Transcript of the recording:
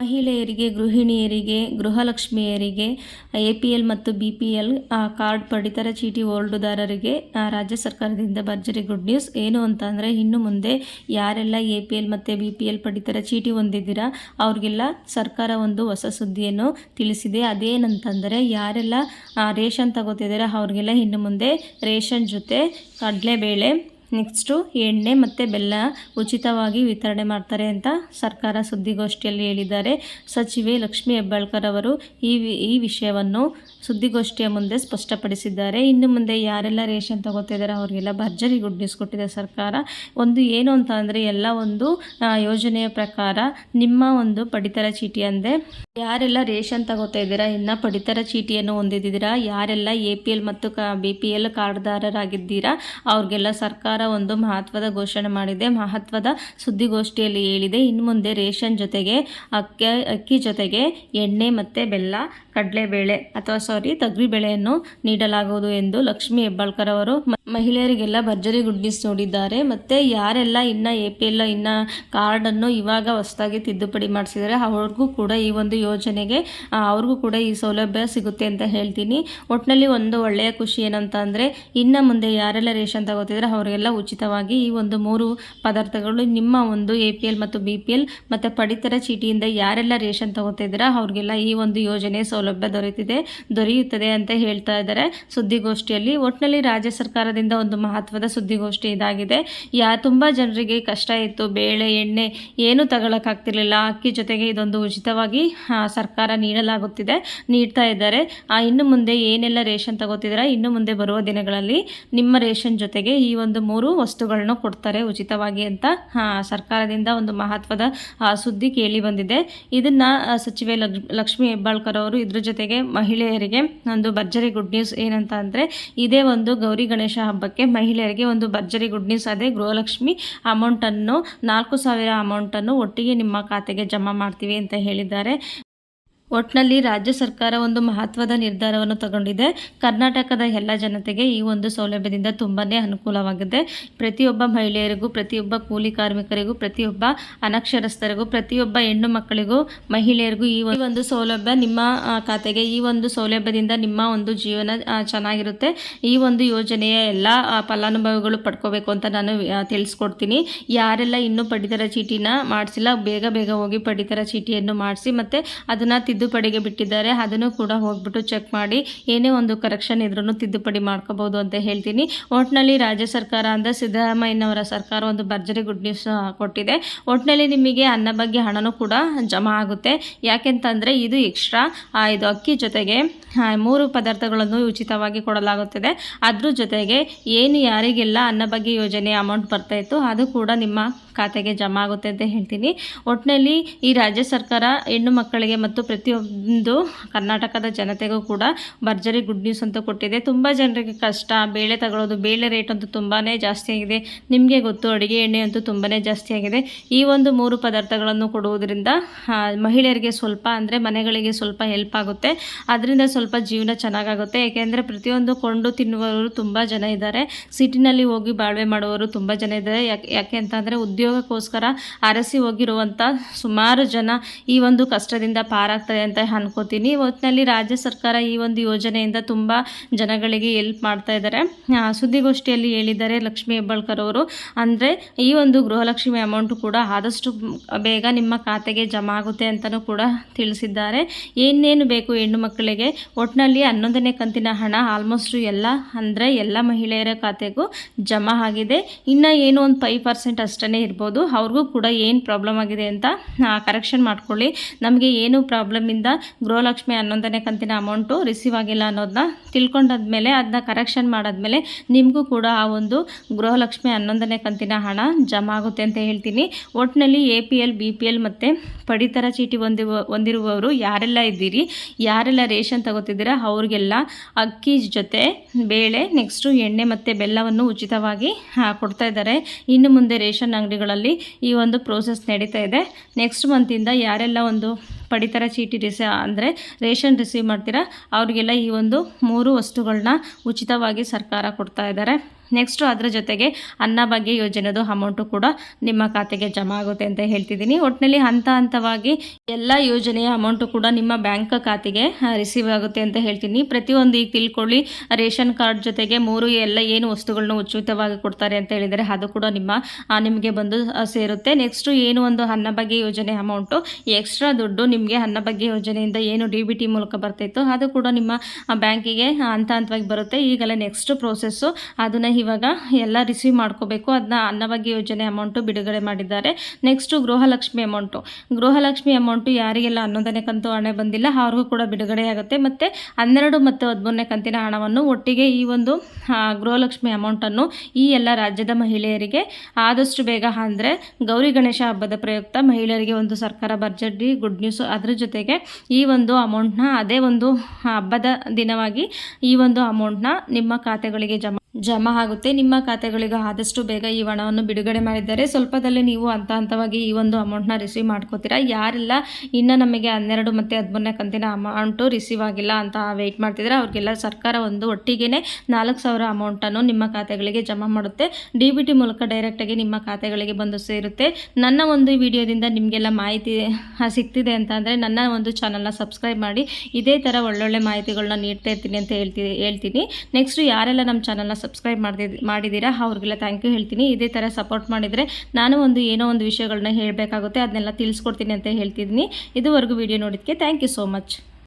ಮಹಿಳೆಯರಿಗೆ, ಗೃಹಿಣಿಯರಿಗೆ, ಗೃಹಲಕ್ಷ್ಮಿಯರಿಗೆ, ಎ ಪಿ ಎಲ್ ಮತ್ತು ಬಿ ಪಿ ಎಲ್ ಕಾರ್ಡ್ ಪಡಿತರ ಚೀಟಿ ಹೋಲ್ಡುದಾರರಿಗೆ ರಾಜ್ಯ ಸರ್ಕಾರದಿಂದ ಭರ್ಜರಿ ಗುಡ್ ನ್ಯೂಸ್. ಏನು ಅಂತ ಅಂದರೆ, ಇನ್ನು ಮುಂದೆ ಯಾರೆಲ್ಲ ಎ ಪಿ ಎಲ್ ಮತ್ತು ಬಿ ಪಿ ಎಲ್ ಪಡಿತರ ಚೀಟಿ ಹೊಂದಿದ್ದೀರಾ, ಅವ್ರಿಗೆಲ್ಲ ಸರ್ಕಾರ ಒಂದು ಹೊಸ ಸುದ್ದಿಯನ್ನು ತಿಳಿಸಿದೆ. ಅದೇನಂತಂದರೆ, ಯಾರೆಲ್ಲ ರೇಷನ್ ತಗೋತಿದ್ದೀರಾ, ಅವ್ರಿಗೆಲ್ಲ ಇನ್ನು ಮುಂದೆ ರೇಷನ್ ಜೊತೆ ಕಡಲೆಬೇಳೆ ನೆಕ್ಸ್ಟು ಎಣ್ಣೆ ಮತ್ತು ಬೆಲ್ಲ ಉಚಿತವಾಗಿ ವಿತರಣೆ ಮಾಡ್ತಾರೆ ಅಂತ ಸರ್ಕಾರ ಸುದ್ದಿಗೋಷ್ಠಿಯಲ್ಲಿ ಹೇಳಿದ್ದಾರೆ. ಸಚಿವೆ ಲಕ್ಷ್ಮೀ ಹೆಬ್ಬಾಳ್ಕರ್ ಅವರು ಈ ವಿ- ಈ ವಿಷಯವನ್ನು ಸುದ್ದಿಗೋಷ್ಠಿಯ ಮುಂದೆ ಸ್ಪಷ್ಟಪಡಿಸಿದ್ದಾರೆ. ಇನ್ನು ಮುಂದೆ ಯಾರೆಲ್ಲ ರೇಷನ್ ತಗೋತಿದ್ದಾರೆ, ಅವರಿಗೆಲ್ಲ ಭರ್ಜರಿ ಗುಡ್ ನ್ಯೂಸ್ ಕೊಟ್ಟಿದೆ ಸರ್ಕಾರ. ಒಂದು ಏನು ಅಂತ ಅಂದರೆ, ಎಲ್ಲ ಒಂದು ಯೋಜನೆಯ ಪ್ರಕಾರ ನಿಮ್ಮ ಒಂದು ಪಡಿತರ ಚೀಟಿ ಅಂದರೆ ಯಾರೆಲ್ಲ ರೇಷನ್ ತಗೋತಾ ಇದ್ದೀರಾ ಇನ್ನು ಪಡಿತರ ಚೀಟಿಯನ್ನು ಹೊಂದಿದ್ದೀರಾ, ಯಾರೆಲ್ಲ ಎ ಪಿ ಎಲ್ ಮತ್ತು ಕ, ಬಿ ಪಿ ಎಲ್ ಕಾರ್ಡ್ದಾರರಾಗಿದ್ದೀರಾ, ಅವ್ರಿಗೆಲ್ಲ ಸರ್ಕಾರ ಒಂದು ಮಹತ್ವದ ಘೋಷಣೆ ಮಾಡಿದೆ. ಮಹತ್ವದ ಸುದ್ದಿಗೋಷ್ಠಿಯಲ್ಲಿ ಹೇಳಿದೆ. ಇನ್ನು ಮುಂದೆ ರೇಷನ್ ಜೊತೆಗೆ, ಅಕ್ಕಿ ಅಕ್ಕಿ ಜೊತೆಗೆ ಎಣ್ಣೆ ಮತ್ತು ಬೆಲ್ಲ ಕಡಲೆಬೇಳೆ ಅಥವಾ ಸಾರಿ ತೊಗರಿಬೇಳೆಯನ್ನು ನೀಡಲಾಗುವುದು ಎಂದು ಲಕ್ಷ್ಮೀ ಹೆಬ್ಬಾಳ್ಕರ್ ಅವರು ಮಹಿಳೆಯರಿಗೆಲ್ಲ ಭರ್ಜರಿ ಗುಡ್ ನ್ಯೂಸ್ ನೋಡಿದ್ದಾರೆ. ಮತ್ತೆ ಯಾರೆಲ್ಲ ಇನ್ನ ಎ ಪಿ ಎಲ್ ಇನ್ನು ಕಾರ್ಡನ್ನು ಇವಾಗ ಹೊಸದಾಗಿ ತಿದ್ದುಪಡಿ ಮಾಡಿಸಿದರೆ ಅವ್ರಿಗೂ ಕೂಡ ಈ ಒಂದು ಯೋಜನೆಗೆ ಅವ್ರಿಗೂ ಕೂಡ ಈ ಸೌಲಭ್ಯ ಸಿಗುತ್ತೆ ಅಂತ ಹೇಳ್ತೀನಿ. ಒಟ್ಟಿನಲ್ಲಿ ಒಂದು ಒಳ್ಳೆಯ ಖುಷಿ ಏನಂತ ಅಂದರೆ, ಇನ್ನ ಮುಂದೆ ಯಾರೆಲ್ಲ ರೇಷನ್ ತಗೋತಿದ್ರೆ, ಅವರಿಗೆಲ್ಲ ಉಚಿತವಾಗಿ ಈ ಒಂದು ಮೂರು ಪದಾರ್ಥಗಳು ನಿಮ್ಮ ಒಂದು ಎ ಪಿ ಎಲ್ ಮತ್ತು ಬಿ ಪಿ ಎಲ್ ಮತ್ತು ಪಡಿತರ ಚೀಟಿಯಿಂದ ಯಾರೆಲ್ಲ ರೇಷನ್ ತಗೋತಿದ್ರೆ, ಅವ್ರಿಗೆಲ್ಲ ಈ ಒಂದು ಯೋಜನೆ ಸೌಲಭ್ಯ ದೊರೆತಿದೆ ದೊರೆಯುತ್ತದೆ ಅಂತ ಹೇಳ್ತಾ ಇದ್ದಾರೆ. ಸುದ್ದಿಗೋಷ್ಠಿಯಲ್ಲಿ ಒಟ್ಟಿನಲ್ಲಿ ರಾಜ್ಯ ಸರ್ಕಾರದಿಂದ ಒಂದು ಮಹತ್ವದ ಸುದ್ದಿಗೋಷ್ಠಿ ಇದಾಗಿದೆ. ಯಾ ತುಂಬ ಜನರಿಗೆ ಕಷ್ಟ ಇತ್ತು. ಬೇಳೆ ಎಣ್ಣೆ ಏನು ತಗೊಳಕ್ಕಾಗ್ತಿರ್ಲಿಲ್ಲ. ಅಕ್ಕಿ ಜೊತೆಗೆ ಇದೊಂದು ಉಚಿತವಾಗಿ ಸರ್ಕಾರ ನೀಡಲಾಗುತ್ತಿದೆ ನೀಡ್ತಾ ಇದ್ದಾರೆ. ಆ, ಇನ್ನು ಮುಂದೆ ಏನೆಲ್ಲ ರೇಷನ್ ತಗೋತಿದ್ದೀರಾ? ಇನ್ನು ಮುಂದೆ ಬರುವ ದಿನಗಳಲ್ಲಿ ನಿಮ್ಮ ರೇಷನ್ ಜೊತೆಗೆ ಈ ಒಂದು ಮೂರು ವಸ್ತುಗಳನ್ನು ಕೊಡ್ತಾರೆ ಉಚಿತವಾಗಿ ಅಂತ ಸರ್ಕಾರದಿಂದ ಒಂದು ಮಹತ್ವದ ಸುದ್ದಿ ಕೇಳಿ ಬಂದಿದೆ. ಇದನ್ನ ಸಚಿವೆ ಲಕ್ಷ್ಮೀ ಹೆಬ್ಬಾಳ್ಕರ್ ಅವರು ಇದ್ರ ಜೊತೆಗೆ ಮಹಿಳೆಯರಿಗೆ ಒಂದು ಭರ್ಜರಿ ಗುಡ್ ನ್ಯೂಸ್ ಏನಂತ ಅಂದರೆ ಇದೇ ಒಂದು ಗೌರಿ ಗಣೇಶ ಹಬ್ಬಕ್ಕೆ ಮಹಿಳೆಯರಿಗೆ ಒಂದು ಭರ್ಜರಿ ಗುಡ್ ನ್ಯೂಸ್ ಅದೇ ಗೃಹಲಕ್ಷ್ಮಿ ಅಮೌಂಟನ್ನು ನಾಲ್ಕು ಸಾವಿರ ಅಮೌಂಟನ್ನು ಒಟ್ಟಿಗೆ ನಿಮ್ಮ ಖಾತೆಗೆ ಜಮಾ ಮಾಡ್ತೀವಿ ಅಂತ ಹೇಳಿದ್ದಾರೆ. ಒಟ್ಟಿನಲ್ಲಿ ರಾಜ್ಯ ಸರ್ಕಾರ ಒಂದು ಮಹತ್ವದ ನಿರ್ಧಾರವನ್ನು ತಗೊಂಡಿದೆ. ಕರ್ನಾಟಕದ ಎಲ್ಲ ಜನತೆಗೆ ಈ ಒಂದು ಸೌಲಭ್ಯದಿಂದ ತುಂಬಾ ಅನುಕೂಲವಾಗಿದೆ. ಪ್ರತಿಯೊಬ್ಬ ಮಹಿಳೆಯರಿಗೂ, ಪ್ರತಿಯೊಬ್ಬ ಕೂಲಿ ಕಾರ್ಮಿಕರಿಗೂ, ಪ್ರತಿಯೊಬ್ಬ ಅನಕ್ಷರಸ್ಥರಿಗೂ, ಪ್ರತಿಯೊಬ್ಬ ಹೆಣ್ಣು ಮಕ್ಕಳಿಗೂ, ಮಹಿಳೆಯರಿಗೂ ಈ ಒಂದು- ಸೌಲಭ್ಯ ನಿಮ್ಮ ಖಾತೆಗೆ ಈ ಒಂದು ಸೌಲಭ್ಯದಿಂದ ನಿಮ್ಮ ಒಂದು ಜೀವನ ಚೆನ್ನಾಗಿರುತ್ತೆ. ಈ ಒಂದು ಯೋಜನೆಯ ಎಲ್ಲ ಫಲಾನುಭವಿಗಳು ಪಡ್ಕೋಬೇಕು ಅಂತ ನಾನು ತಿಳಿಸ್ಕೊಡ್ತೀನಿ. ಯಾರೆಲ್ಲ ಇನ್ನೂ ಪಡಿತರ ಚೀಟಿನ ಮಾಡಿಸಿಲ್ಲ, ಬೇಗ ಬೇಗ ಹೋಗಿ ಪಡಿತರ ಚೀಟಿಯನ್ನು ಮಾಡಿಸಿ ಮತ್ತು ಅದನ್ನು ತಿದ್ದುಪಡಿಗೆ ಬಿಟ್ಟಿದ್ದಾರೆ, ಅದನ್ನು ಕೂಡ ಹೋಗ್ಬಿಟ್ಟು ಚೆಕ್ ಮಾಡಿ, ಏನೇ ಒಂದು ಕರೆಕ್ಷನ್ ಇದ್ರೂ ತಿದ್ದುಪಡಿ ಮಾಡ್ಕೋಬೋದು ಅಂತ ಹೇಳ್ತೀನಿ. ಒಟ್ನಲ್ಲಿ ರಾಜ್ಯ ಸರ್ಕಾರ ಅಂದರೆ ಸಿದ್ದರಾಮಯ್ಯನವರ ಸರ್ಕಾರ ಒಂದು ಭರ್ಜರಿ ಗುಡ್ ನ್ಯೂಸ್ ಕೊಟ್ಟಿದೆ. ಒಟ್ನಲ್ಲಿ ನಿಮಗೆ ಅನ್ನ ಬಗ್ಗೆ ಹಣನೂ ಕೂಡ ಜಮಾ ಆಗುತ್ತೆ. ಯಾಕೆಂತಂದರೆ ಇದು ಎಕ್ಸ್ಟ್ರಾ ಇದು ಅಕ್ಕಿ ಜೊತೆಗೆ ಮೂರು ಪದಾರ್ಥಗಳನ್ನು ಉಚಿತವಾಗಿ ಕೊಡಲಾಗುತ್ತದೆ. ಅದ್ರ ಜೊತೆಗೆ ಏನು ಯಾರಿಗೆಲ್ಲ ಅನ್ನ ಬಗ್ಗೆ ಯೋಜನೆ ಅಮೌಂಟ್ ಬರ್ತಾ ಇತ್ತು, ಅದು ಕೂಡ ನಿಮ್ಮ ಖಾತೆಗೆ ಜಮಾ ಆಗುತ್ತೆ ಅಂತ ಹೇಳ್ತೀನಿ. ಒಟ್ಟಿನಲ್ಲಿ ಈ ರಾಜ್ಯ ಸರ್ಕಾರ ಹೆಣ್ಣು ಮಕ್ಕಳಿಗೆ ಮತ್ತು ಪ್ರತಿಯೊಂದು ಕರ್ನಾಟಕದ ಜನತೆಗೂ ಕೂಡ ಭರ್ಜರಿ ಗುಡ್ ನ್ಯೂಸ್ ಅಂತ ಕೊಟ್ಟಿದೆ. ತುಂಬ ಜನರಿಗೆ ಕಷ್ಟ, ಬೇಳೆ ತಗೊಳ್ಳೋದು ಬೇಳೆ ರೇಟ್ ಅಂತೂ ತುಂಬಾ ಜಾಸ್ತಿ ಆಗಿದೆ. ನಿಮಗೆ ಗೊತ್ತು, ಅಡುಗೆ ಎಣ್ಣೆ ಅಂತೂ ತುಂಬಾ ಜಾಸ್ತಿ ಆಗಿದೆ. ಈ ಒಂದು ಮೂರು ಪದಾರ್ಥಗಳನ್ನು ಕೊಡುವುದರಿಂದ ಮಹಿಳೆಯರಿಗೆ ಸ್ವಲ್ಪ ಅಂದರೆ ಮನೆಗಳಿಗೆ ಸ್ವಲ್ಪ ಹೆಲ್ಪ್ ಆಗುತ್ತೆ. ಅದರಿಂದ ಸ್ವಲ್ಪ ಜೀವನ ಚೆನ್ನಾಗಾಗುತ್ತೆ. ಏಕೆಂದರೆ ಪ್ರತಿಯೊಂದು ಕೊಂಡು ತಿನ್ನುವವರು ತುಂಬ ಜನ ಇದ್ದಾರೆ. ಸಿಟಿನಲ್ಲಿ ಹೋಗಿ ಬಾಳ್ವೆ ಮಾಡುವವರು ತುಂಬ ಜನ ಇದ್ದಾರೆ. ಯಾಕೆ ಯಾಕೆ ಅಂತಂದರೆ ಉದ್ಯೋಗಕ್ಕೋಸ್ಕರ ಅರಸಿ ಹೋಗಿರುವಂಥ ಸುಮಾರು ಜನ ಈ ಒಂದು ಕಷ್ಟದಿಂದ ಪಾರಾಗ್ತಾರೆ. ಅಂತ ಅನ್ಕೋತೀನಿ. ಒಟ್ಟಿನಲ್ಲಿ ರಾಜ್ಯ ಸರ್ಕಾರ ಈ ಒಂದು ಯೋಜನೆಯಿಂದ ತುಂಬ ಜನಗಳಿಗೆ ಹೆಲ್ಪ್ ಮಾಡ್ತಾ ಇದ್ದಾರೆ. ಸುದ್ದಿಗೋಷ್ಠಿಯಲ್ಲಿ ಹೇಳಿದ್ದಾರೆ ಲಕ್ಷ್ಮೀ ಹೆಬ್ಬಾಳ್ಕರ್ ಅವರು. ಅಂದರೆ ಈ ಒಂದು ಗೃಹಲಕ್ಷ್ಮಿ ಅಮೌಂಟು ಕೂಡ ಆದಷ್ಟು ಬೇಗ ನಿಮ್ಮ ಖಾತೆಗೆ ಜಮಾ ಆಗುತ್ತೆ ಅಂತಲೂ ಕೂಡ ತಿಳಿಸಿದ್ದಾರೆ. ಏನೇನು ಬೇಕು ಹೆಣ್ಣು ಮಕ್ಕಳಿಗೆ? ಒಟ್ಟಿನಲ್ಲಿ ಹನ್ನೊಂದನೇ ಕಂತಿನ ಹಣ ಆಲ್ಮೋಸ್ಟ್ ಎಲ್ಲ, ಅಂದರೆ ಎಲ್ಲ ಮಹಿಳೆಯರ ಖಾತೆಗೂ ಜಮಾ ಆಗಿದೆ. ಇನ್ನು ಏನು ಒಂದು ಫೈವ್ ಪರ್ಸೆಂಟ್ ಅಷ್ಟೇ ಇರ್ಬೋದು. ಅವ್ರಿಗೂ ಕೂಡ ಏನು ಪ್ರಾಬ್ಲಮ್ ಆಗಿದೆ ಅಂತ ಕರೆಕ್ಷನ್ ಮಾಡ್ಕೊಳ್ಳಿ. ನಮಗೆ ಏನು ಪ್ರಾಬ್ಲಮಿಂದ ಗೃಹಲಕ್ಷ್ಮಿ ಹನ್ನೊಂದನೇ ಕಂತಿನ ಅಮೌಂಟು ರಿಸೀವ್ ಆಗಿಲ್ಲ ಅನ್ನೋದನ್ನ ತಿಳ್ಕೊಂಡಾದ್ಮೇಲೆ ಅದನ್ನ ಕರೆಕ್ಷನ್ ಮಾಡಾದ್ಮೇಲೆ ನಿಮಗೂ ಕೂಡ ಆ ಒಂದು ಗೃಹಲಕ್ಷ್ಮಿ ಹನ್ನೊಂದನೇ ಕಂತಿನ ಹಣ ಜಮಾ ಆಗುತ್ತೆ ಅಂತ ಹೇಳ್ತೀನಿ. ಒಟ್ಟಿನಲ್ಲಿ A P L B P L ಮತ್ತು ಪಡಿತರ ಚೀಟಿ ಹೊಂದಿರುವ ಹೊಂದಿರುವವರು ಯಾರೆಲ್ಲ ಇದ್ದೀರಿ, ಯಾರೆಲ್ಲ ರೇಷನ್ ತಗೋತಿದ್ದೀರಾ, ಅವ್ರಿಗೆಲ್ಲ ಅಕ್ಕಿ ಜೊತೆ ಬೇಳೆ ನೆಕ್ಸ್ಟು ಎಣ್ಣೆ ಮತ್ತು ಬೆಲ್ಲವನ್ನು ಉಚಿತವಾಗಿ ಕೊಡ್ತಾ ಇದ್ದಾರೆ. ಇನ್ನು ಮುಂದೆ ರೇಷನ್ ಅಂಗಡಿಗಳಲ್ಲಿ ಈ ಒಂದು ಪ್ರೋಸೆಸ್ ನಡೀತಾ ಇದೆ. ನೆಕ್ಸ್ಟ್ ಮಂತಿಂದ ಯಾರೆಲ್ಲ ಒಂದು ಪಡಿತರ ಚೀಟಿ ರಿಸಿ, ಅಂದರೆ ರೇಷನ್ ರಿಸೀವ್ ಮಾಡ್ತೀರಾ, ಅವರಿಗೆಲ್ಲ ಈ ಒಂದು ಮೂರು ವಸ್ತುಗಳನ್ನ ಉಚಿತವಾಗಿ ಸರ್ಕಾರ ಕೊಡ್ತಾ ಇದ್ದಾರೆ. ನೆಕ್ಸ್ಟು ಅದರ ಜೊತೆಗೆ ಅನ್ನಭಾಗ್ಯ ಯೋಜನೆದು ಅಮೌಂಟು ಕೂಡ ನಿಮ್ಮ ಖಾತೆಗೆ ಜಮಾ ಆಗುತ್ತೆ ಅಂತ ಹೇಳ್ತಿದ್ದೀನಿ. ಒಟ್ಟಿನಲ್ಲಿ ಹಂತ ಹಂತವಾಗಿ ಎಲ್ಲ ಯೋಜನೆಯ ಅಮೌಂಟು ಕೂಡ ನಿಮ್ಮ ಬ್ಯಾಂಕ್ ಖಾತೆಗೆ ರಿಸೀವ್ ಆಗುತ್ತೆ ಅಂತ ಹೇಳ್ತೀನಿ. ಪ್ರತಿಯೊಂದು ಈಗ ತಿಳ್ಕೊಳ್ಳಿ, ರೇಷನ್ ಕಾರ್ಡ್ ಜೊತೆಗೆ ಮೂರು ಎಲ್ಲ ಏನು ವಸ್ತುಗಳನ್ನ ಉಚಿತವಾಗಿ ಕೊಡ್ತಾರೆ ಅಂತ ಹೇಳಿದರೆ ಅದು ಕೂಡ ನಿಮ್ಮ ನಿಮಗೆ ಬಂದು ಸೇರುತ್ತೆ. ನೆಕ್ಸ್ಟು ಏನು ಒಂದು ಅನ್ನಭಾಗ್ಯ ಯೋಜನೆ ಅಮೌಂಟು ಎಕ್ಸ್ಟ್ರಾ ದುಡ್ಡು ನಿಮಗೆ ಅನ್ನಭಾಗ್ಯ ಯೋಜನೆಯಿಂದ ಏನು ಡಿ ಬಿ ಟಿ ಮೂಲಕ ಬರ್ತಾಯಿತ್ತು ಅದು ಕೂಡ ನಿಮ್ಮ ಬ್ಯಾಂಕಿಗೆ ಹಂತ ಹಂತವಾಗಿ ಬರುತ್ತೆ. ಈಗಲೇ ನೆಕ್ಸ್ಟ್ ಪ್ರೋಸೆಸ್ಸು ಅದನ್ನು ಇವಾಗ ಎಲ್ಲ ರಿಸೀವ್ ಮಾಡ್ಕೋಬೇಕು. ಅದನ್ನ ಅನ್ನಭಾಗ್ಯ ಯೋಜನೆ ಅಮೌಂಟು ಬಿಡುಗಡೆ ಮಾಡಿದ್ದಾರೆ. Next Gruhalakshmi amount Gruhalakshmi amount ಯಾರಿಗೆಲ್ಲ ಹನ್ನೊಂದನೇ ಕಂತು ಹಣ ಬಂದಿಲ್ಲ, ಅವ್ರಿಗೂ ಕೂಡ ಬಿಡುಗಡೆ ಆಗುತ್ತೆ. ಮತ್ತು ಹನ್ನೆರಡು ಮತ್ತು ಹದಿಮೂರನೇ ಕಂತಿನ ಹಣವನ್ನು ಒಟ್ಟಿಗೆ ಈ ಒಂದು ಗೃಹಲಕ್ಷ್ಮಿ ಅಮೌಂಟನ್ನು ಈ ಎಲ್ಲ ರಾಜ್ಯದ ಮಹಿಳೆಯರಿಗೆ ಆದಷ್ಟು ಬೇಗ ಅಂದರೆ ಗೌರಿ ಗಣೇಶ ಹಬ್ಬದ ಪ್ರಯುಕ್ತ ಮಹಿಳೆಯರಿಗೆ ಒಂದು ಸರ್ಕಾರ ಬಜೆಟ್ ಗುಡ್ ನ್ಯೂಸ್ ಅದರ ಜೊತೆಗೆ ಈ ಒಂದು ಅಮೌಂಟ್ನ ಅದೇ ಒಂದು ಹಬ್ಬದ ದಿನವಾಗಿ ಈ ಒಂದು ಅಮೌಂಟ್ನ ನಿಮ್ಮ ಖಾತೆಗಳಿಗೆ ಜಮಾ ಜಮಾ ಆಗುತ್ತೆ. ನಿಮ್ಮ ಖಾತೆಗಳಿಗೆ ಆದಷ್ಟು ಬೇಗ ಈ ಹಣವನ್ನು ಬಿಡುಗಡೆ ಮಾಡಿದ್ದಾರೆ ಸ್ವಲ್ಪದಲ್ಲೇ ನೀವು ಹಂತ ಹಂತವಾಗಿ ಈ ಒಂದು ಅಮೌಂಟ್ನ ರಿಸೀವ್ ಮಾಡ್ಕೋತೀರಾ? ಯಾರೆಲ್ಲ. ಇನ್ನು ನಮಗೆ ಹನ್ನೆರಡು ಮತ್ತು ಹದಿಮೂರನೇ ಕಂತಿನ ಅಮೌಂಟು ರಿಸೀವ್ ಆಗಿಲ್ಲ ಅಂತ ವೆಯ್ಟ್ ಮಾಡ್ತಿದ್ರೆ ಅವ್ರಿಗೆಲ್ಲ ಸರ್ಕಾರ ಒಂದು ಒಟ್ಟಿಗೆ ನಾಲ್ಕು ಸಾವಿರ ಅಮೌಂಟನ್ನು ನಿಮ್ಮ ಖಾತೆಗಳಿಗೆ ಜಮಾ ಮಾಡುತ್ತೆ. ಡಿ ಬಿ ಟಿ ಮೂಲಕ ಡೈರೆಕ್ಟಾಗಿ ನಿಮ್ಮ ಖಾತೆಗಳಿಗೆ ಬಂದು ಸೇರುತ್ತೆ. ನನ್ನ ಒಂದು ವಿಡಿಯೋದಿಂದ ನಿಮಗೆಲ್ಲ ಮಾಹಿತಿ ಸಿಗ್ತಿದೆ ಅಂತ ಅಂದರೆ ನನ್ನ ಒಂದು ಚಾನಲ್ನ ಸಬ್ಸ್ಕ್ರೈಬ್ ಮಾಡಿ. ಇದೇ ಥರ ಒಳ್ಳೊಳ್ಳೆ ಮಾಹಿತಿಗಳನ್ನ ನೀಡ್ತಾ ಇರ್ತೀನಿ ಅಂತ ಹೇಳ್ತೀನಿ ಹೇಳ್ತೀನಿ. ನೆಕ್ಸ್ಟು ಯಾರೆಲ್ಲ ನಮ್ಮ ಚಾನಲ್ನ ಸಬ್ಸ್ಕ್ರೈಬ್ ಮಾಡಿದ ಮಾಡಿದ್ದೀರಾ ಅವ್ರಿಗೆಲ್ಲ ಥ್ಯಾಂಕ್ ಯು ಹೇಳ್ತೀನಿ. ಇದೇ ಥರ ಸಪೋರ್ಟ್ ಮಾಡಿದರೆ ನಾನು ಒಂದು ಏನೋ ಒಂದು ವಿಷಯಗಳನ್ನ ಹೇಳಬೇಕಾಗುತ್ತೆ, ಅದನ್ನೆಲ್ಲ ತಿಳಿಸ್ಕೊಡ್ತೀನಿ ಅಂತ ಹೇಳ್ತಿದ್ದೀನಿ. ಇದುವರೆಗೂ ವಿಡಿಯೋ ನೋಡಿದ್ದಕ್ಕೆ ಥ್ಯಾಂಕ್ ಯು ಸೋ ಮಚ್